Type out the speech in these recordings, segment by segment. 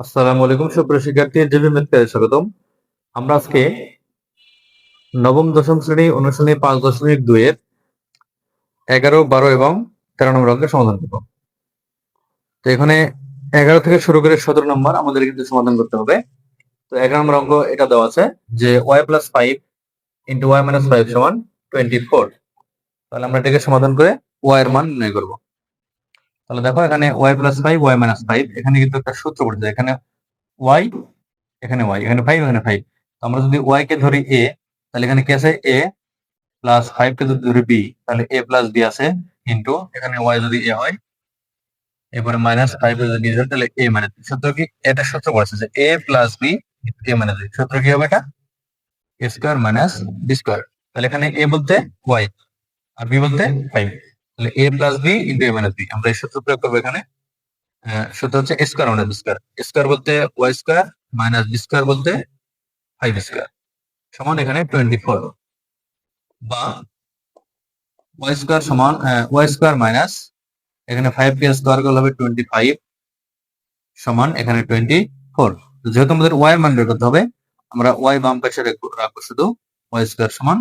আসসালামু আলাইকুম, সুপ্রিয় শিক্ষার্থী জিবি ম্যাথকে স্বাগতম। আমরা আজকে নবম দশম শ্রেণি অনুশীলনী পাঁচ দশমিক দুইয়ের এগারো, বারো এবং তেরো নম্বর অঙ্কের সমাধান করব। তো এখানে এগারো থেকে শুরু করে সতেরো নম্বর আমাদের কিন্তু সমাধান করতে হবে। তো এগারো নম্বর অঙ্ক এটা দেওয়া আছে যে Y plus five into Y minus five সমান টোয়েন্টি ফোর তাহলে আমরা এটাকে সমাধান করে ওয়াই এর মান নির্ণয় করব। তাহলে দেখো এখানে Y plus five Y minus five এখানে কিন্তু একটা সূত্র পড়েছে। এখানে ওয়াই এখানে ওয়াই এখানে ফাইভ এখানে ফাইভ তো আমরা যদি ওয়াই কে ধরি এ তাহলে এখানে কি আছে? এ প্লাস ফাইভ কে যদি ধরি বি তাহলে এ প্লাস বি আছে ইন্টু এখানে ওয়াই যদি এ হয়, এরপরে মাইনাস ফাইভ যদি ধরি তাহলে এ মাইনাস সূত্র কি? এটা সূত্র পড়েছে যে A plus B A minus B সূত্র কি হবে এটা? A square minus B square তাহলে এখানে এ বলতে ওয়াই আর বি বলতে ফাইভ তাহলে A plus B into A minus B আমরা এই সূত্র প্রয়োগ করব এখানে। সূত্র হচ্ছে স্কোয়ার মাইনাস স্কোয়ার স্কোয়ার বলতে Y square minus B square বলতে ফাইভ স্কোয়ার সমান এখানে টোয়েন্টি ফোর বা ওয়াই স্কোয়ার সমান ওয়াই স্কোয়ার মাইনাস এখানে ফাইভ কে স্কোয়ার করলে হবে টোয়েন্টি ফাইভ সমান এখানে টোয়েন্টি ফোর যেহেতু আমাদের ওয়াই মান বের করতে হবে, আমরা ওয়াই বাম পাশে রাখব শুধু। ওয়াই স্কোয়ার সমান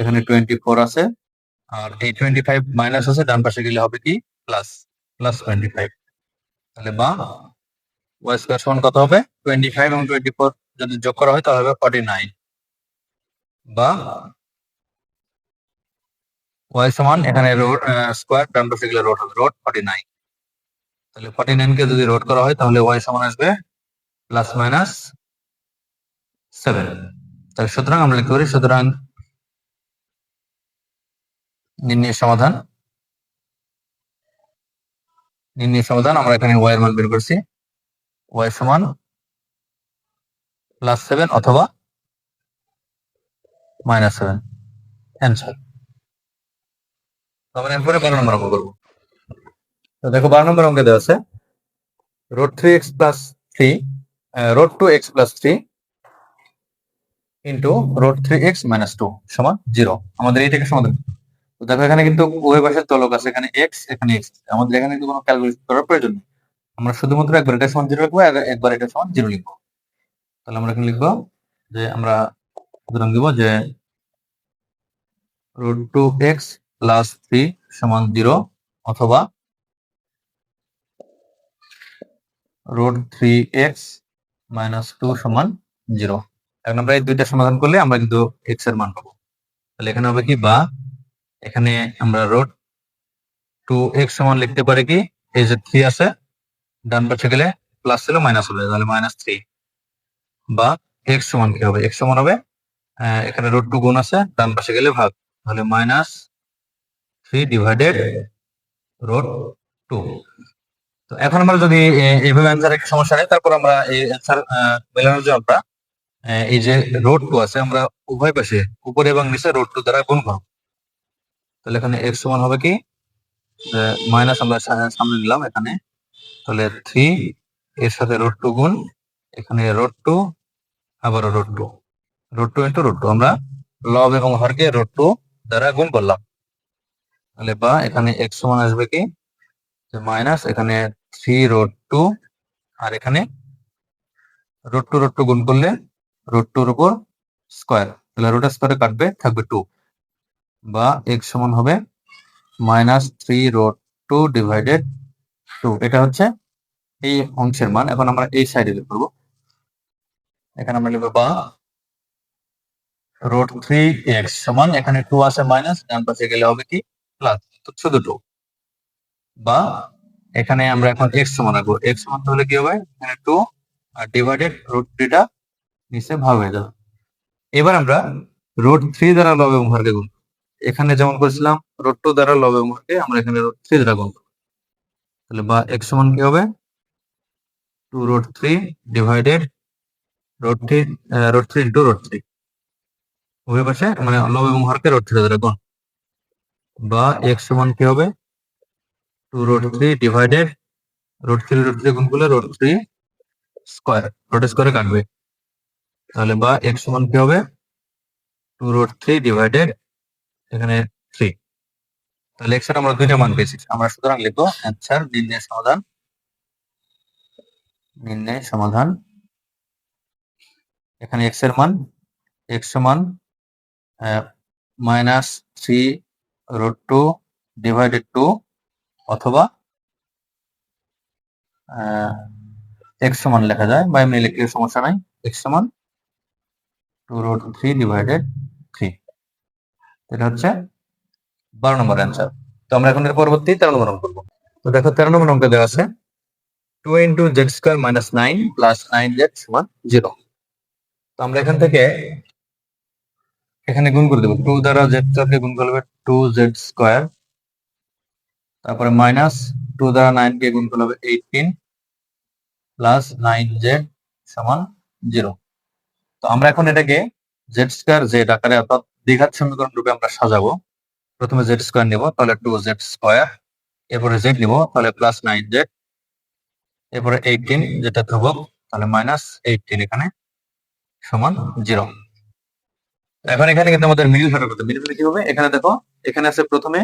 এখানে টোয়েন্টি ফোর আছে। আর এই টোয়েন্টি ফাইভ মাইনাস আছে, ডান পাশে গেলে হবে কি? প্লাস প্লাস টোয়েন্টি ফাইভ তাহলে বা ওয়াই স্কোয়ার সমান কত হবে? টোয়েন্টি ফাইভ এবং টোয়েন্টি ফোর যদি যোগ করা হয়, তাহলে হবে ফর্টি নাইন বা ওয়াই সমান এখানে রোড স্কোয়ার ডান পাশে গেলে রোড হবে রোড ফর্টি নাইন তাহলে ফর্টি নাইন কে যদি রোড করা হয়, তাহলে ওয়াই সমান আসবে প্লাস মাইনাস সেভেন তাহলে সুতরাং আমরা লিখতে পারি, সুতরাং নির্ণয় সমাধান। নির্ণয় সমাধান, আমরা এখানে ওয়াই এর মান বের করছি। ওয়াই সমান প্লাস সেভেন অথবা মাইনাস সেভেন অ্যান্সার আমরা এরপরে বারো নম্বর অঙ্ক করব। তো দেখো বারো নম্বর অঙ্কে দেওয়া আছে root three X plus three root two X plus three into root three X minus two সমান জিরো আমাদের এইটাকে সমাধান। তো দেখো, এখানে কিন্তু উভয় পাশের চলক আছে। এখানে এক্স এখানে এক্স আমাদের এখানে কিন্তু কোনো ক্যালকুলেশন করার প্রয়োজন নেই। আমরা শুধুমাত্র একবার এটা সমান জিরো লিখব একবার এটা সমান জিরো লিখব। তাহলে আমরা এখানে লিখব যে আমরা সুতরাং দিব যে root two X plus three সমান জিরো অথবা root three X minus two সমান জিরো এখন আমরা এই দুইটা সমাধান করলে আমরা কিন্তু এক্সের মান পাবো। তাহলে এখানে হবে কি? বা এখানে আমরা রোড টু এক্স সমান লিখতে পারি কি? এই যে থ্রি আছে, ডান পাশে গেলে প্লাস ছিল মাইনাস হবে তাহলে মাইনাস থ্রি বা এক্স সমান কি হবে? এক্স সমান হবে এখানে রোড টু গুণ আছে, ডান পাশে গেলে ভাগ। তাহলে minus three divided root two তো এখন আমরা যদি এইভাবে অ্যান্সার একটা সমস্যা নেই, তারপর আমরা এই অ্যান্সার মেলানোর জন্য আমরা এই যে রোড টু আছে, আমরা উভয় পাশে, উপরে এবং নিচে রোড টু দ্বারা গুণ করব। তাহলে এখানে এক্স সমান হবে কি? মাইনাস আমরা সামনে নিলাম এখানে। তাহলে থ্রি এর সাথে রোড টু গুণ, এখানে রোড টু আবার root two root two into root two আমরা লব এবং হরকে রোড টু দ্বারা গুণ করলাম। তাহলে বা এখানে এক্স সমান আসবে কি? মাইনাস এখানে থ্রি রোড টু আর এখানে রোড টু রোড টু গুণ করলে রোড টুর উপর স্কোয়ার তাহলে রোড স্কোয়ারে কাটবে, থাকবে টু বা এক্স সমান হবে minus three root two divided two এটা হচ্ছে এই অংশের মান। এখন আমরা এই সাইডে বের করব। এখানে আমরা লিখব বা রোড থ্রি এক্স সমান, এখানে টু আছে মাইনাস ডান পাশে গেলে হবে কি? প্লাস শুধু টু বা এখানে আমরা এখন এক্স সমান রাখব। এক্স সমান তাহলে কি হবে? এখানে টু আর ডিভাইডেড রুট থ্রিটা নিচে ভাগ হয়ে যাবে। এবার আমরা রোড থ্রি দ্বারা লব হরকে গুণ। এখানে যেমন করেছিলাম রোড টু দ্বারা লব এবং আমরা এখানে রোড থ্রি দ্বারা গুণ করব। তাহলে বা এক্স সমান কি হবে? Two root three divided root three root three into root three উভয় পাশে মানে লব এবং হরকে রোড থ্রি দ্বারা গুণ। বা এক্স সমান কি হবে? Two root three divided root three root three গুণ করলে রোড থ্রি স্কোয়ার রোড স্কোয়ারে কাটবে। তাহলে বা এক্স সমান কি হবে? টু রোড থ্রি ডিভাইডেড এখানে থ্রি তাহলে এক্স আমরা দুইটা মান পেয়েছি। আমরা সুতরাং লিখব অ্যান্সার নির্ণয়, সমাধান। নির্ণয়, সমাধান। এখানে এক্সের মান এক্স সমান minus three root two divided two অথবা এক্স সমান লেখা যায় বা এমনি লিখলে সমস্যা নাই। এক্স সমান টু রুট থ্রি ডিভাইডেড এটা হচ্ছে বারো নম্বর অ্যান্সার তো আমরা এখন পরবর্তী তেরো নম্বর অঙ্ক করব। তো দেখো, তেরো নম্বর অঙ্ক দেওয়া আছে two into Z square minus nine plus nine Z সমান জিরো তো আমরা এখান থেকে এখানে গুণ করে দেবো। টু দ্বারা জেড স্কোয়ারকে গুণ করলে টু জেড স্কোয়ার তারপরে মাইনাস টু দ্বারা নাইন কে গুণ করলে হবে এইটিন প্লাস নাইন জেড সমান জিরো তো আমরা এখন এটাকে জেড স্কোয়ার জেড আকারে অর্থাৎ দ্বিঘাত সমীকরণ রূপে আমরা সাজাবো। প্রথমে জেড স্কোয়ার নিব, তাহলে টু জেড স্কোয়ার এরপরে জেড নিব, তাহলে প্লাস নাইন জেড এরপরে এইটিন যেটা ধ্রুবক, তাহলে মাইনাস এইটিন এখানে সমান জিরো এখন এখানে কিন্তু আমাদের মিডিল ফ্যাক্টর করতে মিডিল কি হবে? এখানে দেখো, এখানে আছে প্রথমে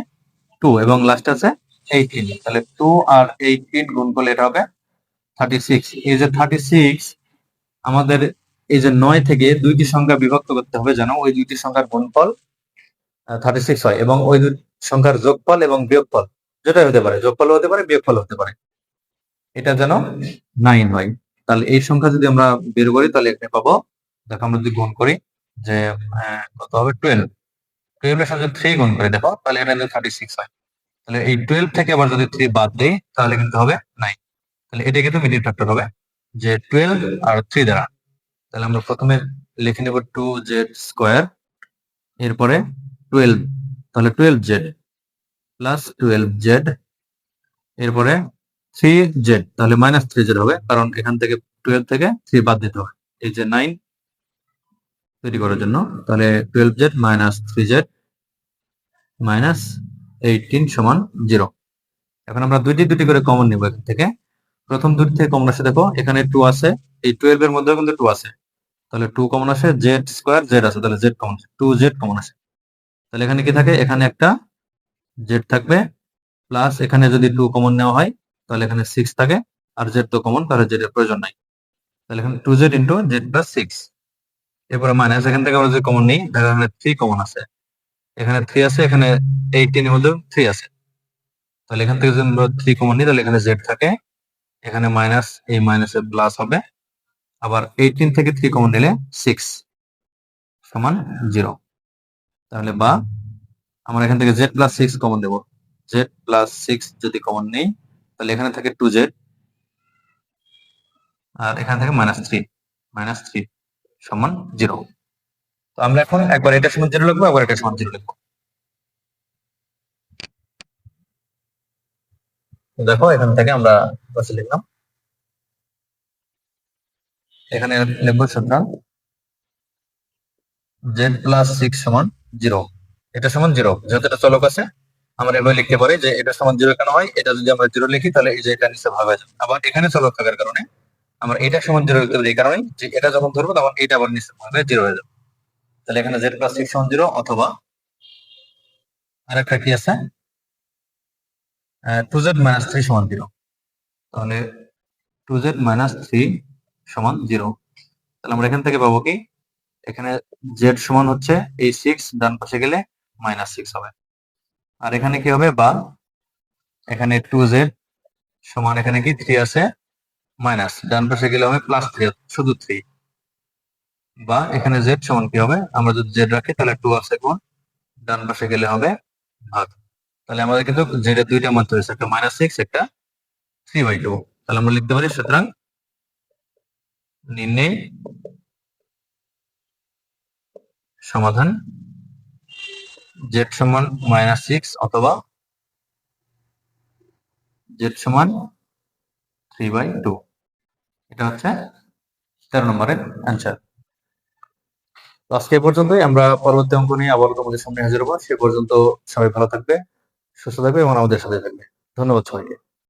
টু এবং লাস্ট আছে এইটিন তাহলে টু আর এইটিন গুণ করলে এটা হবে থার্টি সিক্স এই যে থার্টি সিক্স আমাদের এই যে নয় থেকে দুইটি সংখ্যা বিভক্ত করতে হবে যেন ওই দুইটি সংখ্যার গুণফল থার্টি সিক্স হয় এবং ওই দুই সংখ্যার যোগফল এবং বিয়োগফল যেটাই হতে পারে, যোগফল হতে পারে, বিয়োগফল হতে পারে। এটা যেন নাইন হয়। তাহলে এই সংখ্যা যদি আমরা বের করি, তাহলে এখানে পাবো, দেখো আমরা যদি গুণ করি যে কত হবে? টুয়েলভ টুয়েলভের সাথে থ্রি গুণ করি, দেখো, তাহলে এটা থার্টি সিক্স হয়। তাহলে এই টুয়েলভ থেকে আবার যদি থ্রি বাদ দেই, তাহলে কিন্তু হবে নাইন তাহলে এটা কিন্তু মিডিল ফ্যাক্টর হবে যে টুয়েলভ আর থ্রি দ্বারা তাহলে আমরা প্রথমে লিখে নেব টু জেড স্কোয়ার এরপরে টুয়েলভ তাহলে twelve Z plus twelve Z এরপরে থ্রি জেড তাহলে মাইনাস থ্রি জেড হবে, কারণ এখান থেকে টুয়েলভ থেকে থ্রি বাদ দিতে হবে। এই যে নাইন তৈরি করার জন্য, তাহলে twelve Z minus three Z minus eighteen সমান জিরো এখন আমরা দুইটি দুটি করে কমন নিব এখান থেকে। প্রথম দুটি থেকে কমন আসে, দেখো, এখানে টু আছে, এই টুয়েলভ এর মধ্যেও কিন্তু টু আছে। তাহলে টু কমন আসে জেড স্কোয়ার জেড আছে, তাহলে জেড কমন আসে টু জেড কমন আসে। তাহলে এখানে কি থাকে? এখানে একটা জেড থাকবে প্লাস এখানে যদি টু কমন নেওয়া হয়, তাহলে এখানে সিক্স থাকে, আর জেড তো কমন তাহলে জেড এর প্রয়োজন নাই। তাহলে এখানে two Z into Z plus six এরপরে মাইনাস এখান থেকে আমরা যদি কমন নিই তাহলে এখানে থ্রি কমন আছে। এখানে থ্রি আছে, এখানে এইটিন মধ্যে থ্রি আছে। তাহলে এখান থেকে যদি আমরা থ্রি কমন নিই, তাহলে এখানে জেড থাকে। এখানে মাইনাস এই মাইনাসের প্লাস হবে। আবার এইটিন থেকে থ্রি কমন নিলে সিক্স সমান জিরো তাহলে বা আমরা এখান থেকে জেড প্লাস সিক্স কমন দেবো। জেড প্লাস সিক্স যদি কমন নেই, তাহলে এখানে থাকে টু জেড আর এখান থেকে মাইনাস থ্রি মাইনাস থ্রি সমান জিরো তো আমরা এখন একবার এটা সমান জিরো লিখব একবার এটা সমান জিরো লিখব। দেখো, এখান থেকে আমরা লিখলাম। এখানে লিখব সুতরাং জেড প্লাস সিক্স সমান জিরো এটা সমান জিরো যেহেতু এটা চলক আছে, আমরা এভাবে লিখতে পারি যে এটা সমান জিরো কেন হয়? এটা যদি আমরা জিরো লিখি, তাহলে এই যে এটা নিচে ভাগ হয়ে যাবে। আবার এখানে চলক থাকার কারণে আমরা এটা সমান জিরো এই কারণে যে এটা যখন ধরবো, তখন এটা আবার নিচে ভাগ হয়ে জিরো হয়ে যাবে। তাহলে এখানে জেড প্লাস সিক্স সমান জিরো অথবা আরেকটা কি আছে? টু জেড মাইনাস থ্রি সমান জিরো তাহলে টু জেড মাইনাস থ্রি সমান জিরো। তাহলে আমরা এখান থেকে পাবো কি? এখানে জেড সমান হচ্ছে এই সিক্স ডান পাশে গেলে মাইনাস সিক্স হবে। আর এখানে কি হবে? বা এখানে টু জেড সমান এখানে কি? থ্রি আছে মাইনাস ডান পাশে গেলে হবে প্লাস থ্রি শুধু থ্রি বা এখানে জেড সমান কি হবে? আমরা যদি জেড রাখি, তাহলে টু আছে কোন ডান পাশে গেলে হবে ভাগ। তাহলে আমাদের কিন্তু জেড এর দুইটা মাত্র হয়েছে একটা মাইনাস সিক্স একটা থ্রি বাই টু তাহলে আমরা লিখতে পারি, সুতরাং নির্ণয় সমাধান জেড সমান মাইনাস সিক্স অথবা জেড সমান থ্রি বাই টু এটা হচ্ছে তেরো নম্বরের অ্যান্সার আজকে পর্যন্তই। আমরা পরবর্তী অঙ্ক নিয়ে আবার তোমাদের সামনে হাজির হব। সে পর্যন্ত সবাই ভালো থাকবে, সুস্থ থাকবে এবং আমাদের সাথে থাকবে। ধন্যবাদ সবাইকে।